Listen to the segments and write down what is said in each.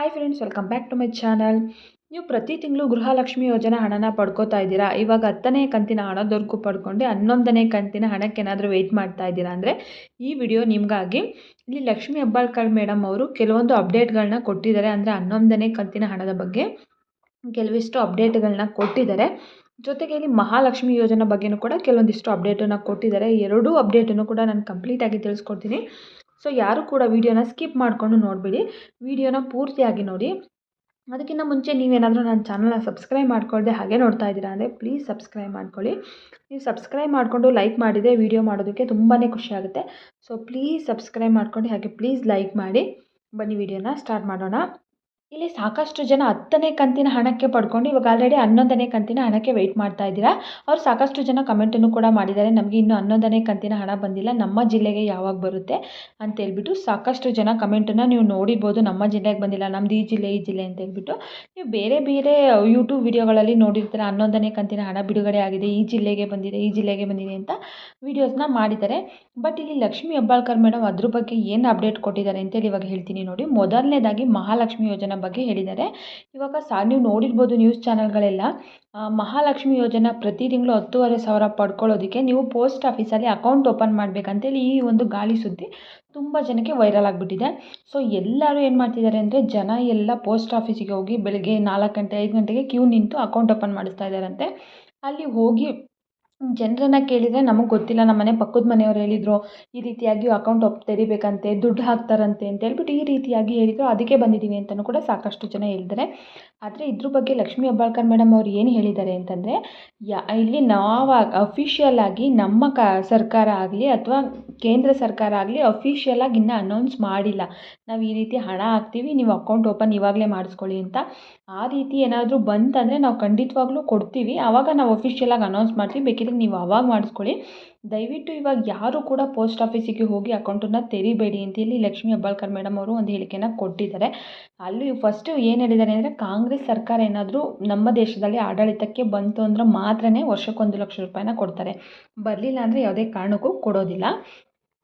Hi friends welcome back to my channel ನೀವು ಪ್ರತಿ ತಿಂಗಳು ಗೃಹಲಕ್ಷ್ಮಿ ಯೋಜನೆ ಹಣನ ಪಡ್ಕೋತಾ ಇದ್ದೀರಾ? ಇವಾಗ ಹತ್ತನೇ ಕಂತಿನ ಹಣದವರೆಗೂ ಪಡ್ಕೊಂಡು ಹನ್ನೊಂದನೇ ಕಂತಿನ ಹಣಕ್ಕೇನಾದರೂ ವೆಯ್ಟ್ ಮಾಡ್ತಾ ಇದ್ದೀರಾ ಅಂದರೆ ಈ ವಿಡಿಯೋ ನಿಮಗಾಗಿ ಇಲ್ಲಿ ಲಕ್ಷ್ಮಿ ಹೆಬ್ಬಾಳ್ಕರ್ ಮೇಡಮ್ ಅವರು ಕೆಲವೊಂದು ಅಪ್ಡೇಟ್ಗಳನ್ನ ಕೊಟ್ಟಿದ್ದಾರೆ. ಅಂದರೆ ಹನ್ನೊಂದನೇ ಕಂತಿನ ಹಣದ ಬಗ್ಗೆ ಕೆಲವಿಷ್ಟು ಅಪ್ಡೇಟ್ಗಳನ್ನ ಕೊಟ್ಟಿದ್ದಾರೆ. ಜೊತೆಗೆ ಇಲ್ಲಿ ಮಹಾಲಕ್ಷ್ಮಿ ಯೋಜನೆ ಬಗ್ಗೆಯೂ ಕೂಡ ಕೆಲವೊಂದಿಷ್ಟು ಅಪ್ಡೇಟನ್ನು ಕೊಟ್ಟಿದ್ದಾರೆ. ಎರಡೂ ಅಪ್ಡೇಟನ್ನು ಕೂಡ ನಾನು ಕಂಪ್ಲೀಟಾಗಿ ತಿಳಿಸ್ಕೊಡ್ತೀನಿ. ಸೊ ಯಾರು ಕೂಡ ವೀಡಿಯೋನ ಸ್ಕಿಪ್ ಮಾಡಿಕೊಂಡು ನೋಡಿಬಿಡಿ. ವೀಡಿಯೋನ ಪೂರ್ತಿಯಾಗಿ ನೋಡಿ. ಅದಕ್ಕಿಂತ ಮುಂಚೆ ನೀವೇನಾದರೂ ನನ್ನ ಚಾನಲ್ನ ಸಬ್ಸ್ಕ್ರೈಬ್ ಮಾಡ್ಕೊಳ್ದೆ ಹಾಗೆ ನೋಡ್ತಾ ಇದ್ದೀರಾ ಅಂದರೆ ಪ್ಲೀಸ್ ಸಬ್ಸ್ಕ್ರೈಬ್ ಮಾಡ್ಕೊಳ್ಳಿ. ನೀವು ಸಬ್ಸ್ಕ್ರೈಬ್ ಮಾಡಿಕೊಂಡು ಲೈಕ್ ಮಾಡಿದರೆ ವೀಡಿಯೋ ಮಾಡೋದಕ್ಕೆ ತುಂಬಾ ಖುಷಿಯಾಗುತ್ತೆ ಸೊ ಪ್ಲೀಸ್ ಸಬ್ಸ್ಕ್ರೈಬ್ ಮಾಡ್ಕೊಂಡು ಹಾಗೆ ಪ್ಲೀಸ್ ಲೈಕ್ ಮಾಡಿ. ಬನ್ನಿ ವೀಡಿಯೋನ ಸ್ಟಾರ್ಟ್ ಮಾಡೋಣ. ಇಲ್ಲಿ ಸಾಕಷ್ಟು ಜನ ಹತ್ತನೇ ಕಂತಿನ ಹಣಕ್ಕೆ ಪಡ್ಕೊಂಡು ಇವಾಗ ಆಲ್ರೆಡಿ ಹನ್ನೊಂದನೇ ಕಂತಿನ ಹಣಕ್ಕೆ ವೆಯ್ಟ್ ಮಾಡ್ತಾ ಇದ್ದೀರಾ? ಅವ್ರು ಸಾಕಷ್ಟು ಜನ ಕಮೆಂಟನ್ನು ಕೂಡ ಮಾಡಿದ್ದಾರೆ. ನಮಗೆ ಇನ್ನೂ ಹನ್ನೊಂದನೇ ಕಂತಿನ ಹಣ ಬಂದಿಲ್ಲ. ನಮ್ಮ ಜಿಲ್ಲೆಗೆ ಯಾವಾಗ ಬರುತ್ತೆ ಅಂತ ಹೇಳ್ಬಿಟ್ಟು ಸಾಕಷ್ಟು ಜನ ಕಮೆಂಟನ್ನು ನೀವು ನೋಡಿರ್ಬೋದು. ನಮ್ಮ ಜಿಲ್ಲೆಗೆ ಬಂದಿಲ್ಲ. ನಮ್ಮದು ಈ ಜಿಲ್ಲೆ ಈ ಜಿಲ್ಲೆ ಅಂತ ಹೇಳ್ಬಿಟ್ಟು ನೀವು ಬೇರೆ ಬೇರೆ ಯೂಟ್ಯೂಬ್ ವಿಡಿಯೋಗಳಲ್ಲಿ ನೋಡಿರ್ತಾರೆ? ಹನ್ನೊಂದನೇ ಕಂತಿನ ಹಣ ಬಿಡುಗಡೆ ಆಗಿದೆ, ಈ ಜಿಲ್ಲೆಗೆ ಬಂದಿದೆ, ಈ ಜಿಲ್ಲೆಗೆ ಬಂದಿದೆ ಅಂತ ವಿಡಿಯೋಸ್ನ ಮಾಡಿದ್ದಾರೆ. ಬಟ್ ಇಲ್ಲಿ ಲಕ್ಷ್ಮಿ ಹೆಬ್ಬಾಳ್ಕರ್ ಮೇಡಮ್ ಅದ್ರ ಬಗ್ಗೆ ಏನು ಅಪ್ಡೇಟ್ ಕೊಟ್ಟಿದ್ದಾರೆ ಅಂತೇಳಿ ಇವಾಗ ಹೇಳ್ತೀನಿ ನೋಡಿ. ಮೊದಲನೇದಾಗಿ ಮಹಾಲಕ್ಷ್ಮಿ ಯೋಜನೆ ಬಗ್ಗೆ ಹೇಳಿದ್ದಾರೆ. ಇವಾಗ ಸಾ, ನೀವು ನೋಡಿರ್ಬೋದು ನ್ಯೂಸ್ ಚಾನಲ್ಗಳೆಲ್ಲ ಮಹಾಲಕ್ಷ್ಮಿ ಯೋಜನೆ ಪ್ರತಿ ತಿಂಗಳು ಹತ್ತೂವರೆ ಸಾವಿರ ಪಡ್ಕೊಳ್ಳೋದಕ್ಕೆ ನೀವು ಪೋಸ್ಟ್ ಆಫೀಸಲ್ಲಿ ಅಕೌಂಟ್ ಓಪನ್ ಮಾಡಬೇಕಂತೇಳಿ ಈ ಒಂದು ಗಾಳಿ ಸುದ್ದಿ ತುಂಬ ಜನಕ್ಕೆ ವೈರಲ್ ಆಗಿಬಿಟ್ಟಿದೆ. ಸೊ ಎಲ್ಲರೂ ಏನು ಮಾಡ್ತಿದ್ದಾರೆ ಅಂದರೆ ಜನ ಎಲ್ಲ ಪೋಸ್ಟ್ ಆಫೀಸಿಗೆ ಹೋಗಿ ಬೆಳಗ್ಗೆ ನಾಲ್ಕು ಗಂಟೆ, ಐದು ಗಂಟೆಗೆ ಕ್ಯೂ ನಿಂತು ಅಕೌಂಟ್ ಓಪನ್ ಮಾಡಿಸ್ತಾ ಇದ್ದಾರಂತೆ. ಅಲ್ಲಿ ಹೋಗಿ ಜನರನ್ನ ಕೇಳಿದರೆ ನಮಗೆ ಗೊತ್ತಿಲ್ಲ ನಮ್ಮ ಮನೆ ಪಕ್ಕದ ಮನೆಯವ್ರು ಹೇಳಿದ್ರು, ಈ ರೀತಿಯಾಗಿ ಅಕೌಂಟ್ ಒಪ್, ತೆರಿಬೇಕಂತೆ, ದುಡ್ಡು ಹಾಕ್ತಾರಂತೆ ಅಂತ ಹೇಳ್ಬಿಟ್ಟು ಈ ರೀತಿಯಾಗಿ ಹೇಳಿದರು, ಅದಕ್ಕೆ ಬಂದಿದ್ದೀವಿ ಅಂತಲೂ ಕೂಡ ಸಾಕಷ್ಟು ಜನ ಹೇಳಿದ್ದಾರೆ ಆದರೆ ಇದ್ರ ಬಗ್ಗೆ ಲಕ್ಷ್ಮೀ ಹೆಬ್ಬಾಳ್ಕರ್ ಮೇಡಮ್ ಅವ್ರು ಏನು ಹೇಳಿದ್ದಾರೆ ಅಂತಂದರೆ, ಯಾ, ಇಲ್ಲಿ ನಾವು ಅಫಿಷಿಯಲ್ ಆಗಿ ನಮ್ಮ ಕ, ಸರ್ಕಾರ ಆಗಲಿ ಅಥವಾ ಕೇಂದ್ರ ಸರ್ಕಾರ ಆಗಲಿ ಅಫಿಷಿಯಲಾಗಿ ಇನ್ನೂ ಅನೌನ್ಸ್ ಮಾಡಿಲ್ಲ. ನಾವು ಈ ರೀತಿ ಹಣ ಹಾಕ್ತೀವಿ, ನೀವು ಅಕೌಂಟ್ ಓಪನ್ ಇವಾಗಲೇ ಮಾಡಿಸ್ಕೊಳ್ಳಿ ಅಂತ. ಆ ರೀತಿ ಏನಾದರೂ ಬಂತಂದರೆ ನಾವು ಖಂಡಿತವಾಗ್ಲೂ ಕೊಡ್ತೀವಿ. ಆವಾಗ ನಾವು ಅಫಿಷಿಯಲಾಗಿ ಅನೌನ್ಸ್ ಮಾಡ್ತೀವಿ, ಬೇಕಿದ್ರೆ ನೀವು ಅವಾಗ ಮಾಡಿಸ್ಕೊಳ್ಳಿ. ದಯವಿಟ್ಟು ಇವಾಗ ಯಾರು ಕೂಡ ಪೋಸ್ಟ್ ಆಫೀಸಿಗೆ ಹೋಗಿ ಅಕೌಂಟನ್ನು ತೆರಿಬೇಡಿ ಅಂತ ಹೇಳಿ ಲಕ್ಷ್ಮೀ ಹೆಬ್ಬಾಳ್ಕರ್ ಮೇಡಮ್ ಅವರು ಒಂದು ಹೇಳಿಕೆನ ಕೊಟ್ಟಿದ್ದಾರೆ. ಅಲ್ಲಿ ಫಸ್ಟು ಏನು ಹೇಳಿದ್ದಾರೆ ಅಂದರೆ ಕಾಂಗ್ರೆಸ್ ಸರ್ಕಾರ ಏನಾದರೂ ನಮ್ಮ ದೇಶದಲ್ಲಿ ಆಡಳಿತಕ್ಕೆ ಬಂತು ಅಂದ್ರೆ ಮಾತ್ರನೇ ವರ್ಷಕ್ಕೊಂದು ಲಕ್ಷ ರೂಪಾಯಿನ ಕೊಡ್ತಾರೆ. ಬರಲಿಲ್ಲ ಅಂದರೆ ಯಾವುದೇ ಕಾರಣಕ್ಕೂ ಕೊಡೋದಿಲ್ಲ.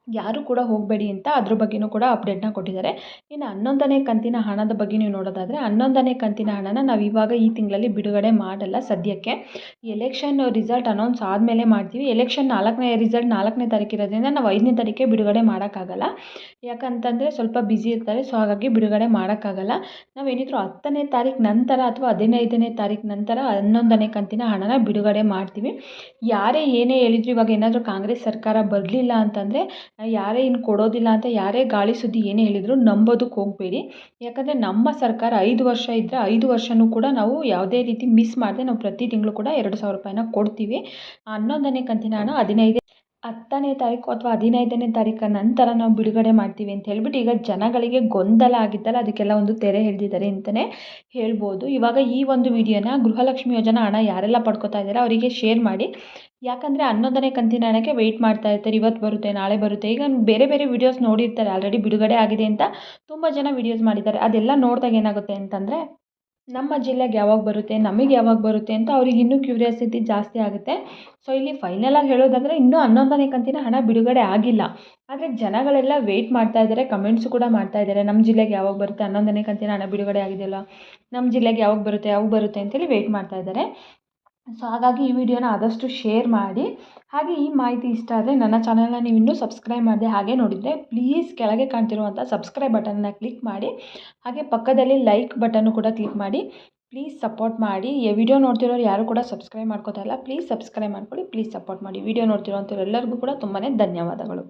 ಯಾರು ಕೂಡ ಹೋಗಬೇಡಿ ಅಂತ ಅದ್ರ ಬಗ್ಗೆಯೂ ಕೂಡ ಅಪ್ಡೇಟ್ನ ಕೊಟ್ಟಿದ್ದಾರೆ. ಇನ್ನು ಹನ್ನೊಂದನೇ ಕಂತಿನ ಹಣದ ಬಗ್ಗೆ ನೀವು ನೋಡೋದಾದರೆ, ಹನ್ನೊಂದನೇ ಕಂತಿನ ಹಣನ ನಾವು ಇವಾಗ ಈ ತಿಂಗಳಲ್ಲಿ ಬಿಡುಗಡೆ ಮಾಡಲ್ಲ ಸದ್ಯಕ್ಕೆ. ಎಲೆಕ್ಷನ್ ರಿಸಲ್ಟ್ ಅನೌನ್ಸ್ ಆದಮೇಲೆ ಮಾಡ್ತೀವಿ. ಎಲೆಕ್ಷನ್ ನಾಲ್ಕನೇ ರಿಸಲ್ಟ್ ನಾಲ್ಕನೇ ತಾರೀಕು ಇರೋದ್ರಿಂದ ನಾವು ಐದನೇ ತಾರೀಕೆ ಬಿಡುಗಡೆ ಮಾಡೋಕ್ಕಾಗಲ್ಲ. ಯಾಕಂತಂದರೆ ಸ್ವಲ್ಪ ಬ್ಯುಸಿ ಇರ್ತಾರೆ ಸೊ ಹಾಗಾಗಿ ಬಿಡುಗಡೆ ಮಾಡೋಕ್ಕಾಗಲ್ಲ. ನಾವೇನಿದ್ರು ಹತ್ತನೇ ತಾರೀಕು ನಂತರ ಅಥವಾ ಹದಿನೈದನೇ ತಾರೀಕು ನಂತರ ಹನ್ನೊಂದನೇ ಕಂತಿನ ಹಣನ ಬಿಡುಗಡೆ ಮಾಡ್ತೀವಿ. ಯಾರೇ ಏನೇ ಹೇಳಿದ್ರು ಇವಾಗ ಏನಾದರೂ ಕಾಂಗ್ರೆಸ್ ಸರ್ಕಾರ ಬರಲಿಲ್ಲ ಅಂತಂದರೆ ಯಾರೇ ಇನ್ನು ಕೊಡೋದಿಲ್ಲ ಅಂತ ಯಾರೇ ಗಾಳಿ ಸುದ್ದಿ ಏನೇ ಹೇಳಿದ್ರು ನಂಬೋದಕ್ಕೆ ಹೋಗಬೇಡಿ. ಯಾಕಂದರೆ ನಮ್ಮ ಸರ್ಕಾರ ಐದು ವರ್ಷ ಇದ್ದರೆ ಐದು ವರ್ಷವೂ ಕೂಡ ನಾವು ಯಾವುದೇ ರೀತಿ ಮಿಸ್ ಮಾಡದೆ ನಾವು ಪ್ರತಿ ತಿಂಗಳು ಕೂಡ ಎರಡು ಸಾವಿರ ರೂಪಾಯಿನ ಕೊಡ್ತೀವಿ. ಹನ್ನೊಂದನೇ ಕಂತಿನ ಹಣ ಹದಿನೈದು ಹತ್ತನೇ ತಾರೀಕು ಅಥವಾ ಹದಿನೈದನೇ ತಾರೀಕು ನಂತರ ನಾವು ಬಿಡುಗಡೆ ಮಾಡ್ತೀವಿ ಅಂತ ಹೇಳ್ಬಿಟ್ಟು ಈಗ ಜನಗಳಿಗೆ ಗೊಂದಲ ಆಗಿದ್ದಲ್ಲ ಅದಕ್ಕೆಲ್ಲ ಒಂದು ತೆರೆ ಎಳೆದಿದ್ದಾರೆ ಅಂತಲೇ ಹೇಳ್ಬೋದು. ಇವಾಗ ಈ ಒಂದು ವಿಡಿಯೋನ ಗೃಹಲಕ್ಷ್ಮಿ ಯೋಜನಾ ಹಣ ಯಾರೆಲ್ಲ ಪಡ್ಕೊತಾ ಇದ್ದಾರೆ ಅವರಿಗೆ ಶೇರ್ ಮಾಡಿ. ಯಾಕಂದರೆ ಹನ್ನೊಂದನೇ ಕಂತಿನ ಹಣಕ್ಕೆ ವೆಯ್ಟ್ ಮಾಡ್ತಾ ಇರ್ತಾರೆ, ಇವತ್ತು ಬರುತ್ತೆ, ನಾಳೆ ಬರುತ್ತೆ. ಈಗ ಬೇರೆ ಬೇರೆ ವಿಡಿಯೋಸ್ ನೋಡಿರ್ತಾರೆ ಆಲ್ರೆಡಿ ಬಿಡುಗಡೆ ಆಗಿದೆ ಅಂತ ತುಂಬ ಜನ ವಿಡಿಯೋಸ್ ಮಾಡಿದ್ದಾರೆ. ಅದೆಲ್ಲ ನೋಡಿದಾಗ ಏನಾಗುತ್ತೆ ಅಂತಂದರೆ ನಮ್ಮ ಜಿಲ್ಲೆಗೆ ಯಾವಾಗ ಬರುತ್ತೆ, ನಮಗೆ ಯಾವಾಗ ಬರುತ್ತೆ ಅಂತ ಅವ್ರಿಗೆ ಇನ್ನೂ ಕ್ಯೂರಿಯಾಸಿಟಿ ಜಾಸ್ತಿ ಆಗುತ್ತೆ. ಸೊ ಇಲ್ಲಿ ಫೈನಲಾಗಿ ಹೇಳೋದಾದರೆ ಇನ್ನೂ ಹನ್ನೊಂದನೇ ಕಂತಿನ ಹಣ ಬಿಡುಗಡೆ ಆಗಿಲ್ಲ. ಆದರೆ ಜನಗಳೆಲ್ಲ ವೆಯ್ಟ್ ಮಾಡ್ತಾ ಇದ್ದಾರೆ ಕಮೆಂಟ್ಸು ಕೂಡ ಮಾಡ್ತಾ ಇದ್ದಾರೆ ನಮ್ಮ ಜಿಲ್ಲೆಗೆ ಯಾವಾಗ ಬರುತ್ತೆ, ಹನ್ನೊಂದನೇ ಕಂತಿನ ಹಣ ಬಿಡುಗಡೆ ಆಗಿದೆಯಲ್ಲ, ನಮ್ಮ ಜಿಲ್ಲೆಗೆ ಯಾವಾಗ ಬರುತ್ತೆ ಯಾವಾಗ ಬರುತ್ತೆ ಅಂತೇಳಿ ವೆಯ್ಟ್ ಮಾಡ್ತಾ ಇದ್ದಾರೆ ಸೊ ಹಾಗಾಗಿ ಈ ವಿಡಿಯೋನ ಆದಷ್ಟು ಶೇರ್ ಮಾಡಿ. ಹಾಗೆ ಈ ಮಾಹಿತಿ ಇಷ್ಟ ಆದರೆ ನನ್ನ ಚಾನಲ್ನ ನೀವು ಇನ್ನೂ ಸಬ್ಸ್ಕ್ರೈಬ್ ಮಾಡಿದೆ ಹಾಗೆ ನೋಡಿದರೆ ಪ್ಲೀಸ್ ಕೆಳಗೆ ಕಾಣ್ತಿರುವಂಥ ಸಬ್ಸ್ಕ್ರೈಬ್ ಬಟನ್ನ ಕ್ಲಿಕ್ ಮಾಡಿ. ಹಾಗೆ ಪಕ್ಕದಲ್ಲಿ ಲೈಕ್ ಬಟನ್ನು ಕೂಡ ಕ್ಲಿಕ್ ಮಾಡಿ. ಪ್ಲೀಸ್ ಸಪೋರ್ಟ್ ಮಾಡಿ. ಈ ವಿಡಿಯೋ ನೋಡ್ತಿರೋರು ಯಾರು ಕೂಡ ಸಬ್ಸ್ಕ್ರೈಬ್ ಮಾಡ್ಕೋತಾ ಇಲ್ಲ ಪ್ಲೀಸ್ ಸಬ್ಸ್ಕ್ರೈಬ್ ಮಾಡ್ಕೊಳ್ಳಿ ಪ್ಲೀಸ್ ಸಪೋರ್ಟ್ ಮಾಡಿ. ವಿಡಿಯೋ ನೋಡ್ತಿರೋಂಥವ್ರು ಎಲ್ಲರಿಗೂ ಕೂಡ ತುಂಬಾ ಧನ್ಯವಾದಗಳು.